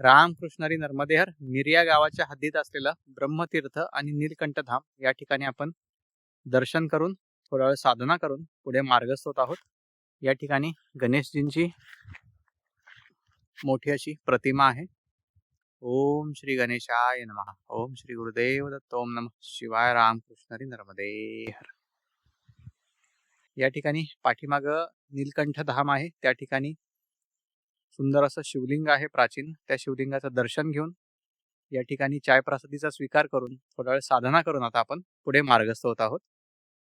रामकृष्णारी नर्मदेहर मिरिया गावाच्या हद्दीत असलेलं ब्रह्मतीर्थ आणि नीलकंठ धाम या ठिकाणी आपण दर्शन करून थोडा वेळ साधना करून पुढे मार्गस्थ होत आहोत. या ठिकाणी गणेशजींची मोठी अशी प्रतिमा आहे. ओम श्री गणेशाय नमः. ओम श्री गुरुदेव दत्त. ओम नमः. शिवाय रामकृष्णरी नर्मदेहर. या ठिकाणी पाठीमाग नीलकंठ धाम आहे. त्या ठिकाणी सुंदर असं शिवलिंग आहे प्राचीन. त्या शिवलिंगाचं दर्शन घेऊन या ठिकाणी चाय प्रसादीचा स्वीकार करून थोडा वेळ साधना करून आता आपण पुढे मार्गस्थ होत आहोत.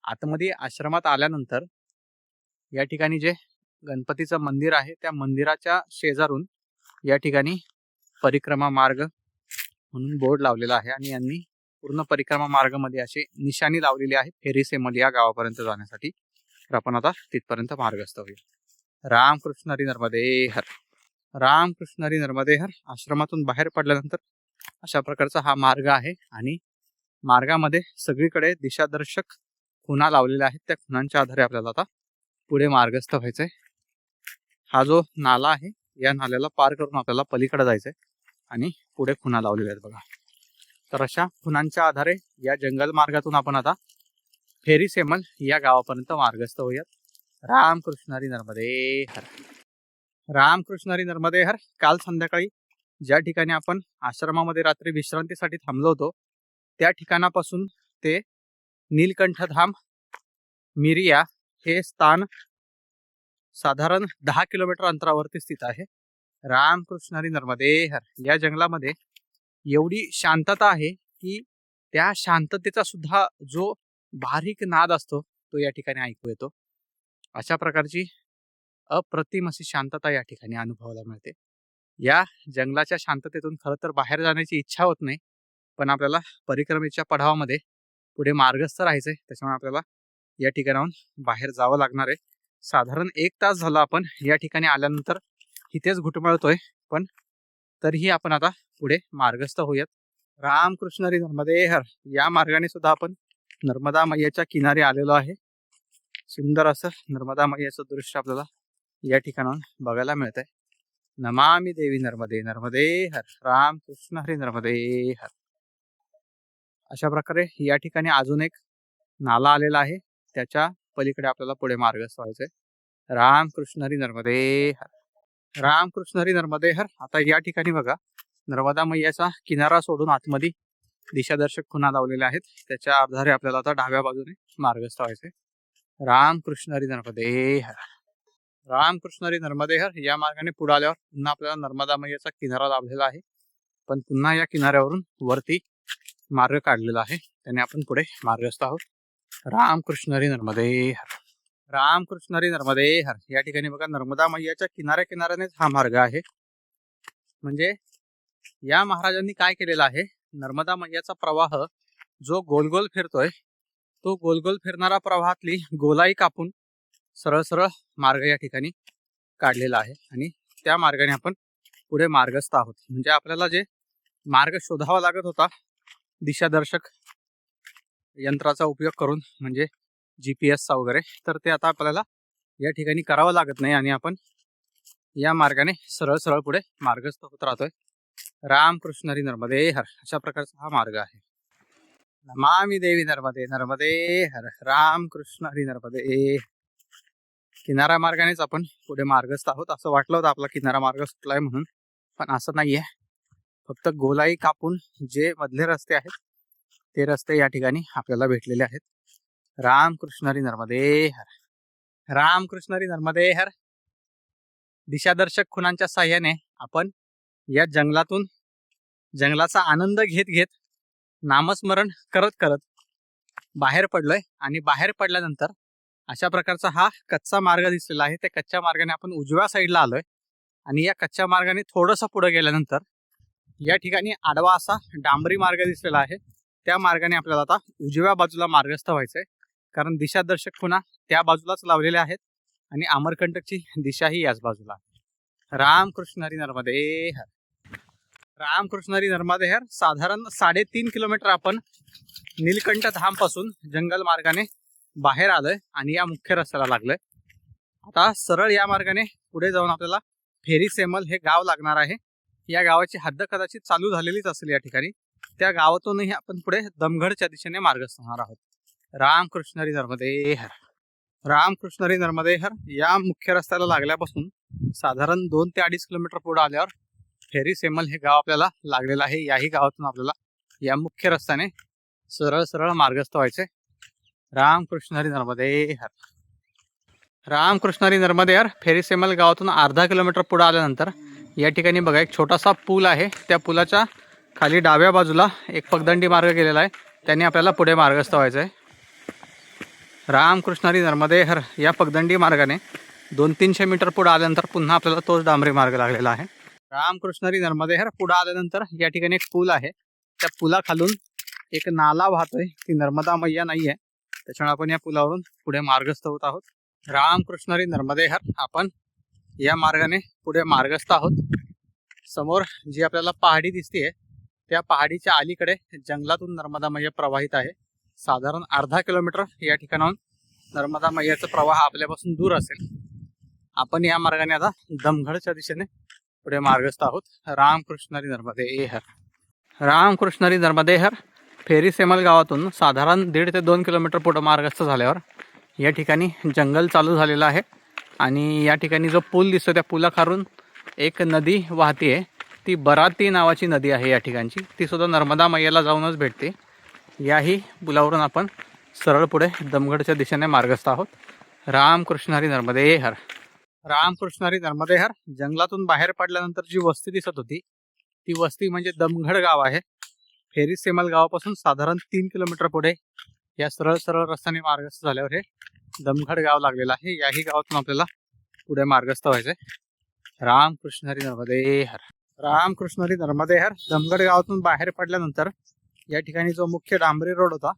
आतमध्ये आश्रमात आल्यानंतर या ठिकाणी जे गणपतीचं मंदिर आहे त्या मंदिराच्या शेजारून या ठिकाणी परिक्रमा मार्ग म्हणून बोर्ड लावलेला आहे आणि यांनी पूर्ण परिक्रमा मार्गामध्ये असे निशाणी लावलेली आहे फेरीसेमल या गावापर्यंत जाण्यासाठी. तर आपण आता तिथपर्यंत मार्गस्थ होईल रामकृष्ण हरी नर्मदे हर. रामकृष्ण हरी नर्मदे हर आश्रमातून बाहेर पडल्यानंतर अशा प्रकारचा हा मार्ग आहे आणि मार्गामध्ये सगळीकडे दिशादर्शक खुणा लावलेल्या आहेत. त्या खुणांच्या आधारे आपल्याला आता पुढे मार्गस्थ व्हायचंय. हा जो नाला आहे या नाल्याला पार करून आपल्याला पलीकडे जायचंय आणि पुढे खुणा लावलेल्या आहेत बघा. तर अशा खुणांच्या आधारे या जंगल मार्गातून आपण आता फेरी सेमल या गावापर्यंत मार्गस्थ होऊयात. रामकृष्णारी नर्मदे हर रामकृष्णारी नर्मदे हर काल संध्याकाळी ज्या ठिकाणी आपण आश्रमामध्ये रात्री विश्रांतीसाठी थांबलो होतो त्या ठिकाणापासून ते नीलकंठधाम मिरिया हे स्थान साधारण दहा किलोमीटर अंतरावरती स्थित आहे. रामकृष्णारी नर्मदे हर या जंगलामध्ये एवढी शांतता आहे की त्या शांततेचा सुद्धा जो बारीक नाद असतो तो या ठिकाणी ऐकू येतो. अशा प्रकारची अप्रतिम अशी शांतता या ठिकाणी अनुभवायला मिळते. या जंगलाच्या शांततेतून खरं तर बाहेर जाण्याची इच्छा होत नाही पण आपल्याला परिक्रमेच्या पडावामध्ये पुढे मार्गस्थ राहायचंय त्याच्यामुळे आपल्याला या ठिकाणाहून बाहेर जावं लागणार आहे. साधारण एक तास झाला आपण या ठिकाणी आल्यानंतर इथेच घुटमळतोय पण तरीही आपण आता पुढे मार्गस्थ होऊयात. रामकृष्ण हरी नर्मदे हर या मार्गाने सुद्धा आपण नर्मदा मैयाच्या किनारी आलेलो आहे. सुंदर असं नर्मदा मैयाचं दृश्य आपल्याला या ठिकाणाहून बघायला मिळत आहे नमामी देवी नर्मदे नर्मदे हर. राम कृष्ण हरी नर्मदे हर. अशा प्रकारे या ठिकाणी अजून एक नाला आलेला आहे. त्याच्या पलीकडे आपल्याला पुढे मार्गस्थ आहे राम कृष्ण हरी नर्मदे हर. राम कृष्ण हरी नर्मदे हर. आता या ठिकाणी बघा. नर्मदा मैयाचा किनारा सोडून आतमध्ये दिशादर्शक खुणा लावलेल्या आहेत. त्याच्या आधारे आपल्याला आता डाव्या बाजूने मार्गस्थ व्हायचे राम कृष्ण हरी नर्मदे हर. रामकृष्णरी नर्मदेहर या मार्गाने पुढे आल्यावर पुन्हा आपल्याला नर्मदा मैयाचा किनारा लाभलेला आहे. पण पुन्हा या किनाऱ्यावरून वरती मार्ग काढलेला आहे. त्याने आपण पुढे मार्गस्थ आहोत. रामकृष्णरी नर्मदेहर. रामकृष्णरी नर्मदेहर. या ठिकाणी बघा नर्मदा मैयाच्या किनाऱ्या किनाऱ्यानेच हा मार्ग आहे. म्हणजे या महाराजांनी काय केलेलं आहे? नर्मदा मैयाचा प्रवाह जो गोलगोल फिरतोय तो गोलगोल फिरणारा प्रवाहातली गोलाई कापून सरळ सरळ मार्ग या ठिकाणी काढलेला आहे आणि त्या मार्गाने आपण पुढे मार्गस्थ आहोत. म्हणजे आपल्याला जे मार्ग शोधावा लागत होता दिशादर्शक यंत्राचा उपयोग करून म्हणजे जी पी एसचा वगैरे तर ते आता आपल्याला या ठिकाणी करावं लागत नाही आणि आपण या मार्गाने सरळ सरळ पुढे मार्गस्थ होत राहतोय. रामकृष्ण हरी नर्मदे हर अशा प्रकारचा हा मार्ग आहे. नमामी देवी नर्मदे नर्मदे हर रामकृष्ण हरी नर्मदे. किनारा मार्गानेच आपण पुढे मार्गस्थ आहोत. असं वाटलं होतं आपला किनारा मार्ग सुटलाय म्हणून. पण असं नाहीये. फक्त गोलाई कापून जे मधले रस्ते आहेत ते रस्ते या ठिकाणी आपल्याला भेटलेले आहेत. रामकृष्णरी नर्मदे हर रामकृष्णरी नर्मदे हर दिशादर्शक खुणांच्या साह्याने आपण या जंगलातून जंगलाचा आनंद घेत घेत नामस्मरण करत करत बाहेर पडलोय. आणि बाहेर पडल्यानंतर अशा प्रकारचा हा कच्चा मार्ग दिसलेला आहे. त्या कच्च्या मार्गाने आपण उजव्या साईडला आलोय. आणि या कच्च्या मार्गाने थोडंसं पुढे गेल्यानंतर या ठिकाणी आडवा असा डांबरी मार्ग दिसलेला आहे. त्या मार्गाने आपल्याला आता उजव्या बाजूला मार्गस्थ व्हायचंय. कारण दिशादर्शक खुणा त्या बाजूलाच लावलेल्या आहेत. आणि अमरकंटकची दिशाही याच बाजूला. रामकृष्ण हरी नर्मदे हर. रामकृष्ण हरी नर्मदे हर. साधारण साडेतीन किलोमीटर आपण नीलकंठ धामपासून जंगल मार्गाने बाहेर आलोय आणि या मुख्य रस्त्याला लागलोय. आता सरळ या मार्गाने पुढे जाऊन आपल्याला फेरी सेमल हे गाव लागणार आहे. या गावाची हद्द कदाचित चालू झालेलीच असेल या ठिकाणी. त्या गावातूनही आपण पुढे दमघडच्या दिशेने मार्गस्थ होणार आहोत. रामकृष्णरी नर्मदे हर. रामकृष्णरी नर्मदे हर या मुख्य रस्त्याला लागल्यापासून साधारण दोन ते अडीच किलोमीटर पुढे आल्यावर फेरी सेमल हे गाव आपल्याला लागलेलं आहे. याही गावातून आपल्याला या मुख्य रस्त्याने सरळ सरळ मार्गस्थ व्हायचे रामकृष्णरी नर्मदे हर. रामकृष्णरी नर्मदे हर गावातून अर्धा किलोमीटर पुढं आल्यानंतर या ठिकाणी बघा एक छोटासा पूल आहे. त्या पुलाच्या खाली डाव्या बाजूला एक पगदंडी मार्ग गेलेला आहे. त्याने आपल्याला पुढे मार्गस्थ व्हायचं आहे रामकृष्णरी नर्मदे हर या पगदंडी मार्गाने दोन तीनशे मीटर पुढे आल्यानंतर पुन्हा आपल्याला तोच डांबरी मार्ग लागलेला आहे. रामकृष्णरी नर्मदे हर पुढे आल्यानंतर या ठिकाणी एक पूल आहे. त्या पुलाखालून एक नाला वाहतोय ती नर्मदा मैया नाही आहे त्याच्यामुळे आपण या पुलावरून पुढे मार्गस्थ होत आहोत. रामकृष्णरी नर्मदेहर आपण या मार्गाने पुढे मार्गस्थ आहोत. समोर जी आपल्याला पहाडी दिसते त्या पहाडीच्या अलीकडे जंगलातून नर्मदा मैया प्रवाहित आहे. साधारण अर्धा किलोमीटर या ठिकाणाहून नर्मदा मैयाचा प्रवाह आपल्यापासून दूर असेल. आपण या मार्गाने आता दमघडच्या दिशेने पुढे मार्गस्थ आहोत. रामकृष्णरी नर्मदे हर रामकृष्णरी नर्मदे हर फेरी सेमल गावातून साधारण दीड ते दोन किलोमीटर पुढं मार्गस्थ झाल्यावर या ठिकाणी जंगल चालू झालेलं आहे. आणि या ठिकाणी जो पूल दिसतो त्या पुलाखारून एक नदी वाहते आहे ती बराती नावाची नदी आहे या ठिकाणची. तीसुद्धा नर्मदा मैयाला जाऊनच भेटते. याही पुलावरून आपण सरळ पुढे दमगडच्या दिशेने मार्गस्थ आहोत. रामकृष्णहरी नर्मदे हर रामकृष्णहरी नर्मदे हर जंगलातून बाहेर पडल्यानंतर जी वस्ती दिसत होती ती वस्ती म्हणजे दमघड गाव आहे. फेरी सेमल गावापासून साधारण तीन किलोमीटर पुढे या सरळ सरळ रस्त्याने मार्गस्थ झाल्यावर हे दमघड गाव लागलेलं आहे. याही गावातून आपल्याला पुढे मार्गस्थ व्हायचंय. रामकृष्णहरी नर्मदे हर रामकृष्णहरी नर्मदे हर दमगड गावातून बाहेर पडल्यानंतर या ठिकाणी जो मुख्य डांबरी रोड होता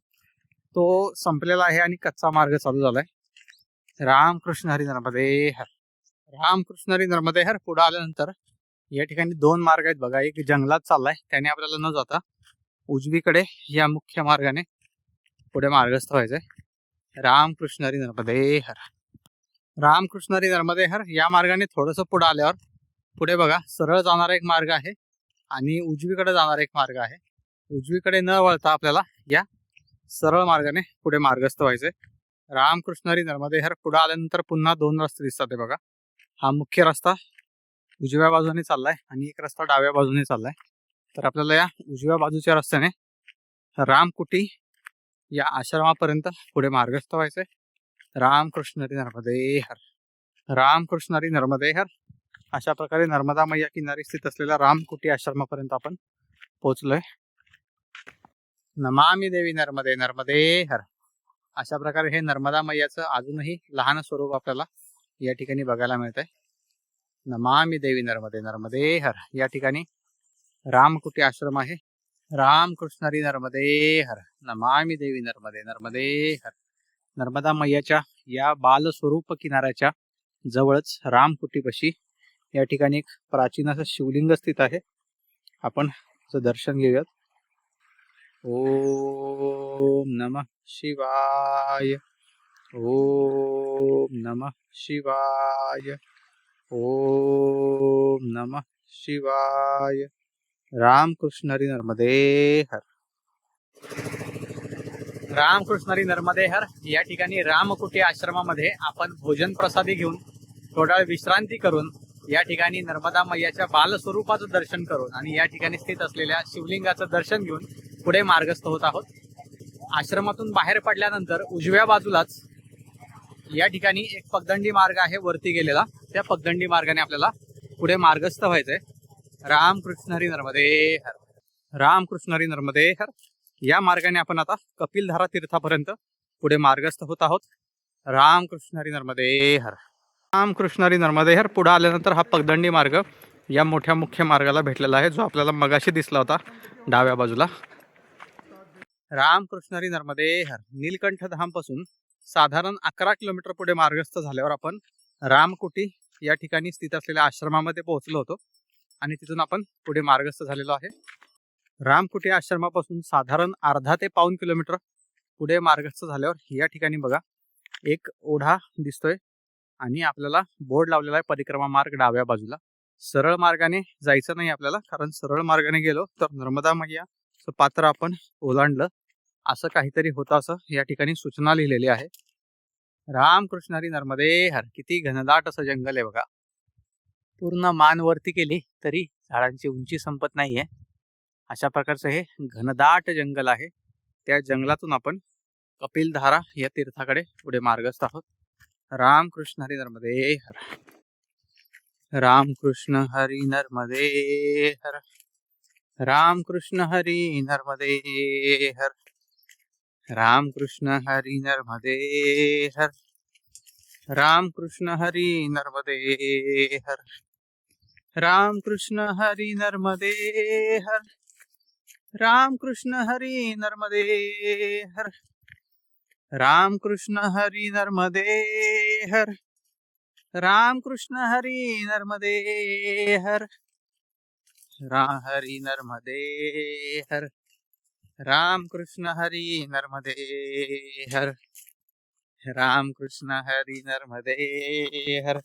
तो संपलेला आहे आणि कच्चा मार्ग चालू झालाय. रामकृष्णहरी नर्मदे हर रामकृष्ण हरी नर्मदे हर पुढे आल्यानंतर या ठिकाणी दोन मार्ग आहेत बघा. एक जंगलात चाललाय. त्याने आपल्याला न जाता उजवीकडे या मुख्य मार्गाने पुढे मार्गस्थ व्हायचंय. रामकृष्णरी नर्मदेहर रामकृष्णरी नर्मदेहर या मार्गाने थोडंसं पुढे आल्यावर पुढे बघा सरळ जाणारा एक मार्ग आहे आणि उजवीकडे जाणारा एक मार्ग आहे. उजवीकडे न वळता आपल्याला या सरळ मार्गाने पुढे मार्गस्थ व्हायचंय. रामकृष्णरी नर्मदेहर पुढे आल्यानंतर पुन्हा दोन रस्ते दिसतात हे बघा. हा मुख्य रस्ता उजव्या बाजूने चाललाय आणि एक रस्ता डाव्या बाजूने चाललाय. तर आपल्याला या उजव्या बाजूच्या रस्त्याने रामकुटी या आश्रमापर्यंत पुढे मार्गस्थ व्हायचंय. रामकृष्णरी नर्मदेहर रामकृष्णरी नर्मदेहर अशा प्रकारे नर्मदा मैया किनारी स्थित असलेल्या रामकुटी आश्रमापर्यंत आपण पोहोचलोय. नमामी देवी नर्मदे नर्मदे हर. अशा प्रकारे हे नर्मदा मैयाचं अजूनही लहान स्वरूप आपल्याला या ठिकाणी बघायला मिळत आहे देवी नर्मदे नर्मदे हर. या ठिकाणी रामकुटी आश्रम आहे. रामकृष्णरी नर्मदे हर. नमामि देवी नर्मदे नर्मदे हर. नर्मदा मैयाच्या या बालस्वरूप किनाऱ्याच्या जवळच रामकुटीपाशी या ठिकाणी एक प्राचीन असं शिवलिंग स्थित आहे. आपण त्याचं दर्शन घेऊयात. ओम नमः शिवाय. ओम नमः शिवाय. ओम नमः शिवाय. रामकृष्ण हरी नर्मदे हर. रामकृष्ण हरी नर्मदे हर. या ठिकाणी रामकुटी आश्रमामध्ये आपण भोजन प्रसादी घेऊन थोडा विश्रांती करून या ठिकाणी नर्मदा मैयाच्या बाल स्वरूपाचं दर्शन करून आणि या ठिकाणी स्थित असलेल्या शिवलिंगाचं दर्शन घेऊन पुढे मार्गस्थ होत आहोत. आश्रमातून बाहेर पडल्यानंतर उजव्या बाजूलाच या ठिकाणी एक पगदंडी मार्ग आहे वरती गेलेला. त्या पगदंडी मार्गाने आपल्याला पुढे मार्गस्थ व्हायचंय. रामकृष्णरी नर्मदे हर. रामकृष्णरी नर्मदे हर. या मार्गाने आपण आता कपिलधारा तीर्थापर्यंत पुढे मार्गस्थ होत आहोत. रामकृष्णरी नर्मदे हर. रामकृष्णरी नर्मदे हर. पुढे आल्यानंतर हा पगदंडी मार्ग या मोठ्या मुख्य मार्गाला भेटलेला आहे जो आपल्याला मगाशी दिसला होता डाव्या बाजूला. रामकृष्णरी नर्मदे हर. नीलकंठ धामपासून साधारण अकरा किलोमीटर पुढे मार्गस्थ झाल्यावर आपण रामकुटी या ठिकाणी स्थित असलेल्या आश्रमामध्ये पोहोचलो होतो. आणि तिथून आपण पुढे मार्गस्थ झालेलो आहे. रामकुटी आश्रमापासून साधारण अर्धा ते पाऊन किलोमीटर पुढे मार्गस्थ झाल्यावर या ठिकाणी बघा एक ओढा दिसतोय आणि आपल्याला बोर्ड लावलेला आहे परिक्रमा मार्ग डाव्या बाजूला. सरळ मार्गाने जायचं नाही आपल्याला कारण सरळ मार्गाने गेलो तर नर्मदा मैयाचं पात्र आपण ओलांडलं असं काहीतरी होतं असं या ठिकाणी सूचना लिहिलेली आहे. रामकृष्ण हरी नर्मदे हर किती घनदाट असं जंगल आहे बघा. पूर्ण मान वरती केली तरी झाडांची उंची संपत नाहीये. अशा प्रकारचं हे घनदाट जंगल आहे. त्या जंगलातून आपण कपिलधारा या तीर्थाकडे पुढे मार्गस्थ आहोत. रामकृष्ण हरी नर्मदे हर. रामकृष्ण हरी नर्मदे हर. रामकृष्ण हरी नर्मदे हर. रामकृष्ण हरी नर्मदे हर. रामकृष्ण हरी नर्मदे हर. रामकृष्ण हरि नर्मदे हर राम कृष्ण हरि नर्मदे हर राम कृष्ण हरि नर्मदे हर राम कृष्ण हरि नर्मदे हर राम हरि नर्मदे हर राम कृष्ण हरि नर्मदे हर राम कृष्ण हरि नर्मदे हर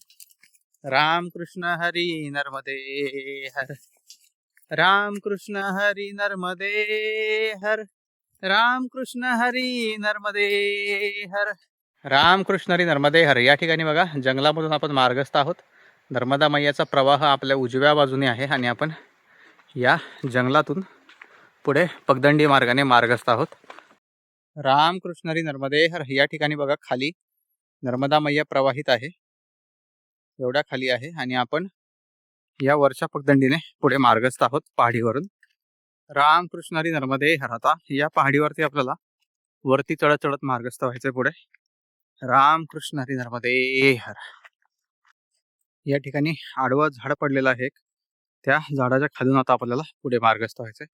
रामकृष्ण हरी नर्मदे हर. रामकृष्ण हरी नर्मदे हर. रामकृष्ण हरी नर्मदे हर. रामकृष्ण हरी नर्मदे हर. या ठिकाणी बघा जंगलामधून आपण मार्गस्थ आहोत. नर्मदा मैयाचा प्रवाह आपल्या उजव्या बाजूने आहे आणि आपण या जंगलातून पुढे पगदंडी मार्गाने मार्गस्थ आहोत. रामकृष्ण हरी नर्मदे हर. या ठिकाणी बघा खाली नर्मदा मैया प्रवाहित आहे. एवढ्या खाली आहे आणि आपण या वर्षा पगदंडीने पुढे मार्गस्थ आहोत पहाडीवरून. रामकृष्ण हरी नर्मदे हर आता. या पहाडीवरती आपल्याला वरती चढत चढत मार्गस्थ व्हायचंय पुढे. रामकृष्ण हरी नर्मदे हर. या ठिकाणी आडवं झाड पडलेलं आहे एक. त्या झाडाच्या खालून आता आपल्याला पुढे मार्गस्थ व्हायचंय.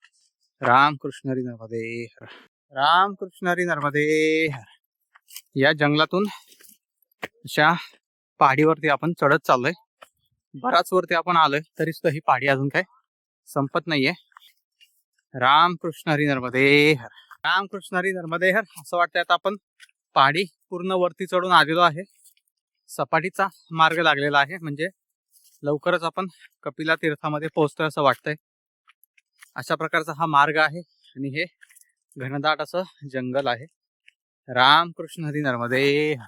रामकृष्ण हरी नर्मदे हर. रामकृष्ण हरी नर्मदे हर. या जंगलातून अशा पहाडीवरती आपण चढत चाललोय. बराच वरती आपण आलोय तरी सुद्धा ही पहाडी अजून काय संपत नाहीये. रामकृष्ण हरी नर्मदे हर रामकृष्ण हरी नर्मदे हर असं वाटतंय आता आपण पहाडी पूर्ण वरती चढून आलेलो आहे. सपाटीचा मार्ग लागलेला आहे म्हणजे लवकरच आपण कपिला तीर्थामध्ये पोहोचतोय असं वाटतंय. अशा प्रकारचा हा मार्ग आहे आणि हे घनदाट असं जंगल आहे. रामकृष्ण हरी नर्मदे हर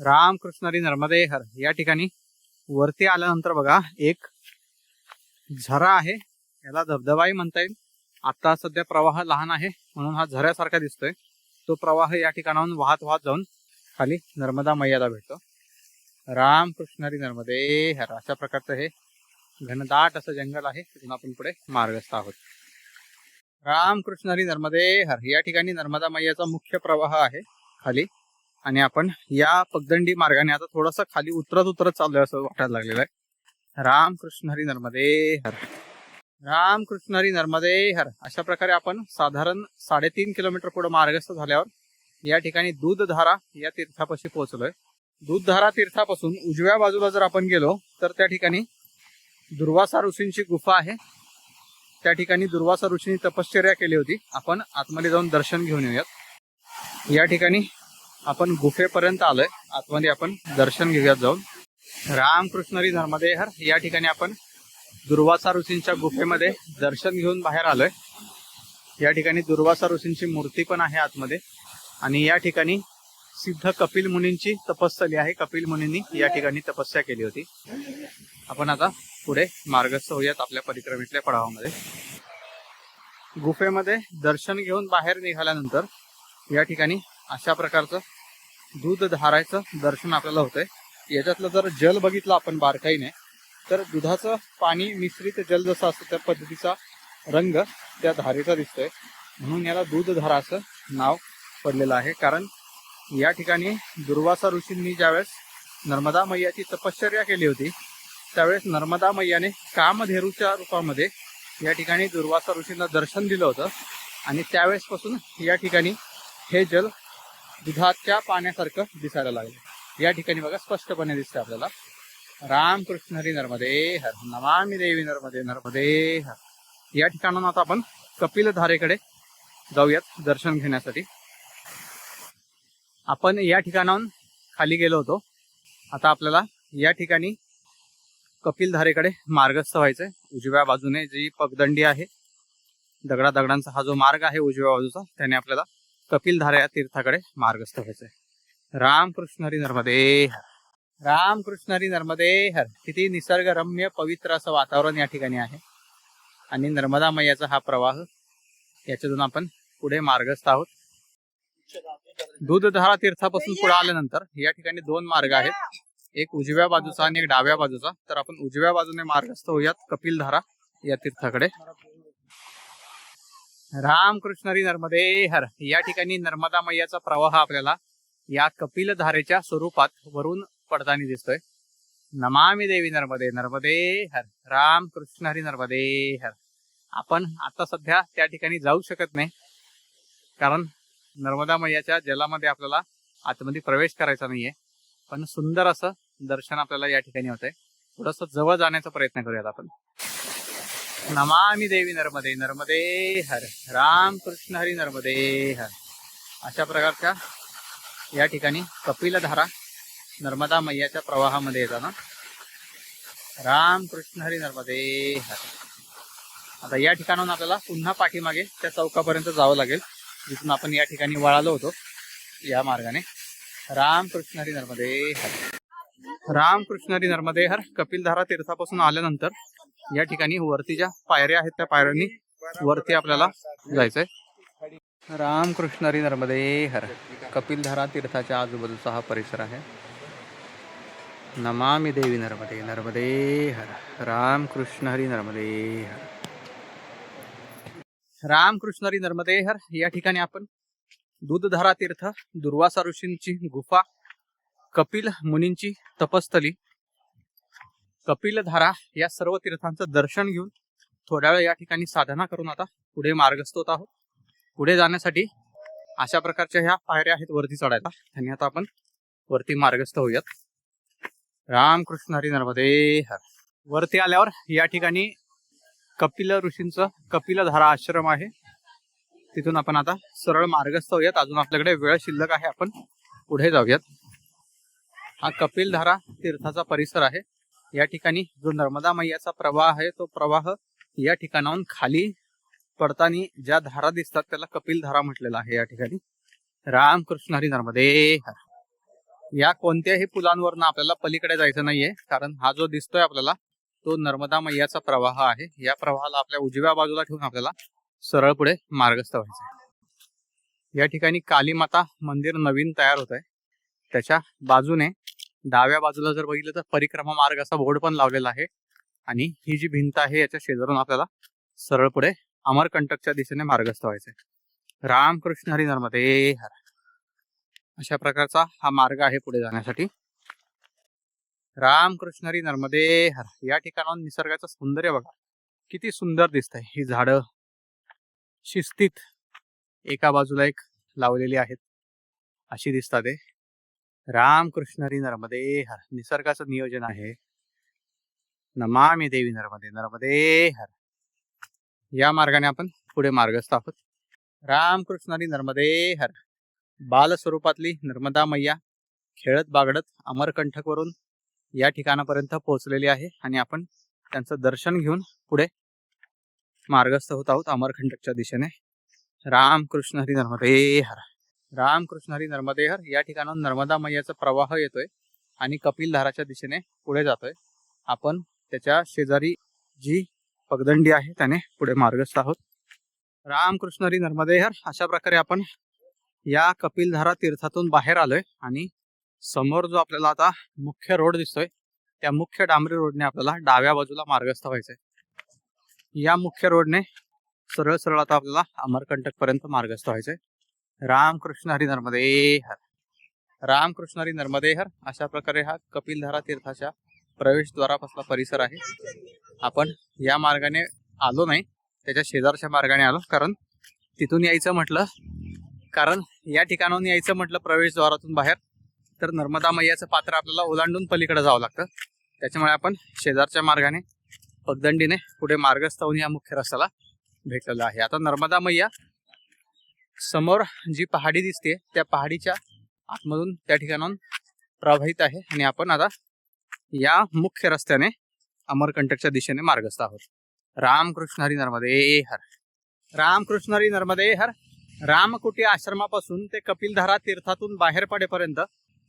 रामकृष्णरी नर्मदे हर. या ठिकाणी वरती आल्यानंतर बघा एक झरा आहे. याला धबधबाही म्हणता येईल. आता सध्या प्रवाह लहान आहे म्हणून हा झऱ्यासारखा दिसतोय. तो प्रवाह या ठिकाणाहून वाहत वाहत जाऊन खाली नर्मदा मैयाला भेटतो. रामकृष्णरी नर्मदे हर. अशा प्रकारचं हे घनदाट असं जंगल आहे तिथून आपण पुढे मार्गस्थ आहोत. रामकृष्णरी नर्मदे हर. या ठिकाणी नर्मदा मैयाचा मुख्य प्रवाह आहे खाली आणि आपण या पगदंडी मार्गाने आता थोडासा खाली उतरत उतरत चाललोय असं वाटायला लागलेलं आहे. रामकृष्ण हरी नर्मदे हर. रामकृष्ण हरी नर्मदे हर. अशा प्रकारे आपण साधारण साडेतीन किलोमीटर पुढे मार्गस्थ झाल्यावर या ठिकाणी दूधधारा या तीर्थापाशी पोहोचलोय. दूधधारा तीर्थापासून उजव्या बाजूला जर आपण गेलो तर त्या ठिकाणी दुर्वासा ऋषींची गुफा आहे. त्या ठिकाणी दुर्वासा ऋषींनी तपश्चर्या केली होती. आपण आतमध्ये जाऊन दर्शन घेऊन येऊयात. या ठिकाणी आपण गुफेपर्यंत आलोय. आतमध्ये आपण दर्शन घेऊयात जाऊन. रामकृष्णरी हरी हर या ठिकाणी आपण दुर्वासा ऋषींच्या गुफेमध्ये दर्शन घेऊन बाहेर आलोय. या ठिकाणी दुर्वासा ऋषींची मूर्ती पण आहे आतमध्ये. आणि या ठिकाणी सिद्ध कपिल मुनींची तपस्थली आहे. कपिल मुनींनी या ठिकाणी तपस्या केली होती. आपण आता पुढे मार्गस्थ होऊयात आपल्या परिक्रमेतल्या पडावामध्ये. गुफेमध्ये दर्शन घेऊन बाहेर निघाल्यानंतर या ठिकाणी अशा प्रकारचं दूध धारायचं दर्शन आपल्याला होतंय. याच्यातलं जर जल बघितलं आपण बारकाईने तर दुधाचं पाणी मिश्रित जल जसं असतं त्या पद्धतीचा रंग त्या धारेचा दिसतोय. म्हणून याला दूधधारा असं नाव पडलेलं आहे. कारण या ठिकाणी दुर्वासा ऋषींनी ज्यावेळेस नर्मदा मैयाची तपश्चर्या केली होती त्यावेळेस नर्मदा मैयाने कामधेरूच्या रूपामध्ये या ठिकाणी दुर्वासा ऋषींना दर्शन दिलं होतं. आणि त्यावेळेसपासून या ठिकाणी हे जल दुधाच्या पाण्यासारखं दिसायला लागलं. या ठिकाणी बघा स्पष्टपणे दिसतं आपल्याला. रामकृष्ण हरी नर्मदे हर नमामी देवी नर्मदे नर्मदे हर. या ठिकाणाहून आता आपण कपिल धारेकडे जाऊयात दर्शन घेण्यासाठी. आपण या ठिकाणाहून खाली गेलो होतो. आता आपल्याला या ठिकाणी कपिलधारेकडे मार्गस्थ व्हायचंय. उजव्या बाजूने जी पगदंडी आहे दगडा दगडांचा हा जो मार्ग आहे उजव्या बाजूचा त्याने आपल्याला कपिलधारा या तीर्थाकडे मार्गस्थ व्हायचंय. रामकृष्ण हरी नर्मदे हर रामकृष्ण नर्मदे हर किती निसर्गरम्य पवित्र असं वातावरण या ठिकाणी आहे. आणि नर्मदा मैयाचा हा प्रवाह याच्यातून आपण पुढे मार्गस्थ आहोत. दूधधारा तीर्थापासून पुढे आल्यानंतर या ठिकाणी दोन मार्ग आहेत. एक उजव्या बाजूचा आणि एक डाव्या बाजूचा. तर आपण उजव्या बाजूने मार्गस्थ होऊयात कपिलधारा या तीर्थाकडे. रामकृष्णरी नर्मदे हर या ठिकाणी नर्मदा मैयाचा प्रवाह आपल्याला या कपिलधारेच्या स्वरूपात वरून पडताना दिसतोय. नमामी देवी नर्मदे नर्मदे हर राम कृष्ण हरी नर्मदे हर. आपण आता सध्या त्या ठिकाणी जाऊ शकत नाही. कारण नर्मदा मैयाच्या जलामध्ये आपल्याला आतमध्ये प्रवेश करायचा नाहीये. पण सुंदर असं दर्शन आपल्याला या ठिकाणी होतंय. थोडस जवळ जाण्याचा प्रयत्न करूयात आपण. नमामि देवी नर्मदे नर्मदे हर राम कृष्ण हरी नर्मदे हर. अशा प्रकारच्या या ठिकाणी कपिलधारा नर्मदा मैयाच्या प्रवाहामध्ये येताना राम कृष्ण हरी नर्मदे हर. आता या ठिकाणाहून आपल्याला पुन्हा पाठीमागे त्या चौकापर्यंत जावं लागेल जिथून आपण या ठिकाणी वळालो होतो या मार्गाने. राम कृष्ण हरी नर्मदे हर. राम कृष्ण हरी नर्मदे हर कपिलधारा तीर्थापासून आल्यानंतर या ठिकाणी वरती ज्या पायऱ्या आहेत त्या पायऱ्यांनी वरती आपल्याला जायचंय. रामकृष्ण हरी. नर्मदे हर कपिलधारा तीर्थाच्या आजूबाजूचा हा परिसर आहे. नमामि देवी नर्मदे नर्मदे हर. राम कृष्ण हरी. नर्मदे हर रामकृष्ण हरी नर्मदे हर. या ठिकाणी आपण दूधधारा तीर्थ दुर्वासा ऋषींची गुफा कपिल मुनींची तपस्थली कपिलधारा या सर्व तीर्थांचं दर्शन घेऊन थोड्या वेळ या ठिकाणी साधना करून आता पुढे मार्गस्थ होत आहोत. पुढे जाण्यासाठी अशा प्रकारच्या ह्या पायऱ्या आहेत वरती चढायला. आणि आता आपण वरती मार्गस्थ होऊयात. रामकृष्ण हरी नर्मदे हर. वरती आल्यावर या ठिकाणी कपिल ऋषींचं कपिलधारा आश्रम आहे. तिथून आपण आता सरळ मार्गस्थ होऊयात. अजून आपल्याकडे वेळ शिल्लक आहे. आपण पुढे जाऊयात. हा कपिलधारा तीर्थाचा परिसर आहे. या ठिकाणी जो नर्मदा मैयाचा प्रवाह आहे तो प्रवाह या ठिकाणाहून खाली पडताना ज्या धारा दिसतात त्याला कपिल धारा म्हटलेला आहे या ठिकाणी. रामकृष्ण हरी नर्मदे या कोणत्याही पुलांवरनं आपल्याला पलीकडे जायचं नाहीये कारण हा जो दिसतोय आपल्याला तो नर्मदा मैयाचा प्रवाह आहे. या प्रवाहाला आपल्या उजव्या बाजूला ठेवून आपल्याला सरळ पुढे मार्गस्थ व्हायचं या ठिकाणी कालीमाता मंदिर नवीन तयार होत आहे त्याच्या बाजूने डाव्या बाजूला जर बघितलं तर परिक्रमा मार्ग असा बोर्ड पण लावलेला आहे. आणि ही जी भिंत आहे याच्या शेजारून आपल्याला सरळ पुढे अमरकंटकच्या दिशेने मार्गस्थ व्हायचंय. रामकृष्ण हरी नर्मदे हर. अशा प्रकारचा हा मार्ग आहे पुढे जाण्यासाठी. रामकृष्ण हरी नर्मदे हर. या ठिकाणाहून निसर्गाचं सौंदर्य बघा. किती सुंदर दिसतंय. ही झाडं शिस्तीत एका बाजूला एक लावलेली आहेत. अशी दिसतात ते रामकृष्ण हरी नर्मदे हर निसर्गाचं नियोजन आहे. नमामि देवी नर्मदे नर्मदे हर. या मार्गाने आपण पुढे मार्गस्थ आहोत. रामकृष्ण हरी नर्मदे हर. बाल स्वरूपातली नर्मदा मैया खेळत बागडत अमरकंठकवरून या ठिकाणापर्यंत पोहोचलेली आहे आणि आपण त्यांचं दर्शन घेऊन पुढे मार्गस्थ होत आहोत अमरकंटकच्या दिशेने. रामकृष्ण हरी नर्मदे हर. रामकृष्ण हरी नर्मदेहर या ठिकाणाहून नर्मदा मैयाचा प्रवाह येतोय आणि कपिलधाराच्या दिशेने पुढे जातोय. आपण त्याच्या शेजारी जी पगदंडी आहे त्याने पुढे मार्गस्थ आहोत. रामकृष्ण हरी नर्मदेहर अशा प्रकारे आपण या कपिलधारा तीर्थातून बाहेर आलोय आणि समोर जो आपल्याला आता मुख्य रोड दिसतोय त्या मुख्य डांबरी रोडने आपल्याला डाव्या बाजूला मार्गस्थ व्हायचंय. या मुख्य रोडने सरळ सरळ आता आपल्याला अमरकंटक पर्यंत मार्गस्थ व्हायचंय. रामकृष्ण हरी नर्मदे हर. रामकृष्ण हरी नर्मदे हर. अशा प्रकारे हा कपिलधारा तीर्थाच्या प्रवेशद्वारापासला परिसर आहे. आपण या मार्गाने आलो नाही. त्याच्या शेजारच्या मार्गाने आलो. कारण तिथून यायचं म्हटलं कारण या ठिकाणाहून यायचं म्हटलं प्रवेशद्वारातून बाहेर तर नर्मदा मैयाचं पात्र आपल्याला ओलांडून पलीकडे जावं लागतं. त्याच्यामुळे आपण शेजारच्या मार्गाने पगदंडीने पुढे मार्गस्थ होऊन या मुख्य रस्त्याला भेटलेलं आहे. आता नर्मदा मैया समोर जी पहाडी दिसते त्या पहाडीच्या आतमधून त्या ठिकाणाहून प्रवाहित आहे आणि आपण आता या मुख्य रस्त्याने अमरकंटकच्या दिशेने मार्गस्थ आहोत. रामकृष्ण हरी नर्मदे हर. रामकृष्ण हरी नर्मदे हर. रामकुटी आश्रमापासून ते कपिलधारा तीर्थातून बाहेर पडेपर्यंत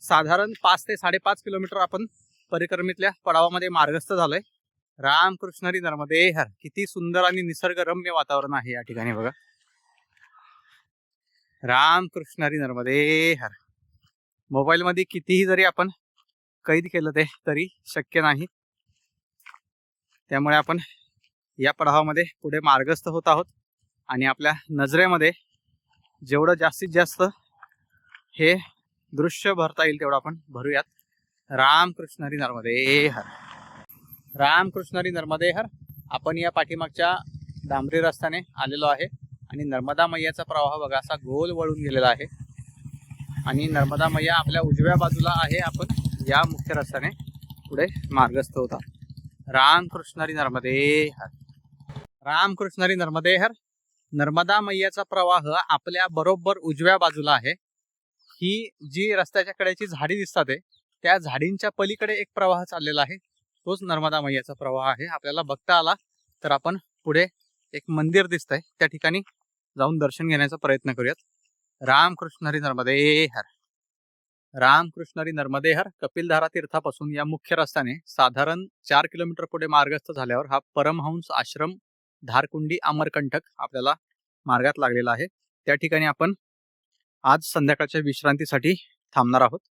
साधारण पाच ते साडेपाच किलोमीटर आपण परिक्रमेतल्या पडावामध्ये मार्गस्थ झालोय. रामकृष्ण हरी नर्मदे हर. किती सुंदर आणि निसर्गरम्य वातावरण आहे या ठिकाणी बघा. रामकृष्ण हरी नर्मदे हर. मोबाईल मध्ये कितीही जरी आपण कैद केलं ते तरी शक्य नाही. त्यामुळे आपण या पडावामध्ये पुढे मार्गस्थ होत आहोत आणि आपल्या नजरेमध्ये जेवढं जास्तीत जास्त हे दृश्य भरता येईल तेवढं आपण भरूयात. रामकृष्णरी नर्मदे हर. रामकृष्णरी नर्मदे हर. आपण या पाठीमागच्या डांबरी रस्त्याने आलेलो आहे. आणि नर्मदा मैयाचा प्रवाह बघा असा गोल वळून गेलेला आहे. आणि नर्मदा मैया आपल्या उजव्या बाजूला आहे. आपण या मुख्य रस्त्याने पुढे मार्गस्थ होता रामकृष्ण हरी नर्मदे हर. रामकृष्ण हरी नर्मदे हर. नर्मदा मैयाचा प्रवाह आपल्या बरोबर उजव्या बाजूला आहे. ही जी रस्त्याच्या कडेची झाडी दिसतात आहे त्या झाडींच्या पलीकडे एक प्रवाह चाललेला आहे. तोच नर्मदा मैयाचा प्रवाह आहे. आपल्याला बघता आला तर आपण पुढे एक मंदिर दिसतंय. त्या ठिकाणी जाऊन दर्शन घेण्याचा प्रयत्न करूयात. रामकृष्ण हरी नर्मदे हर. रामकृष्ण हरी नर्मदे हर. कपिलधारा तीर्थापासून या मुख्य रस्त्याने साधारण चार किलोमीटर पुढे मार्गस्थ झाल्यावर हा परमहंस आश्रम धारकुंडी अमरकंटक आपल्याला मार्गात लागलेला आहे. त्या ठिकाणी आपण आज संध्याकाळच्या विश्रांतीसाठी थांबणार आहोत.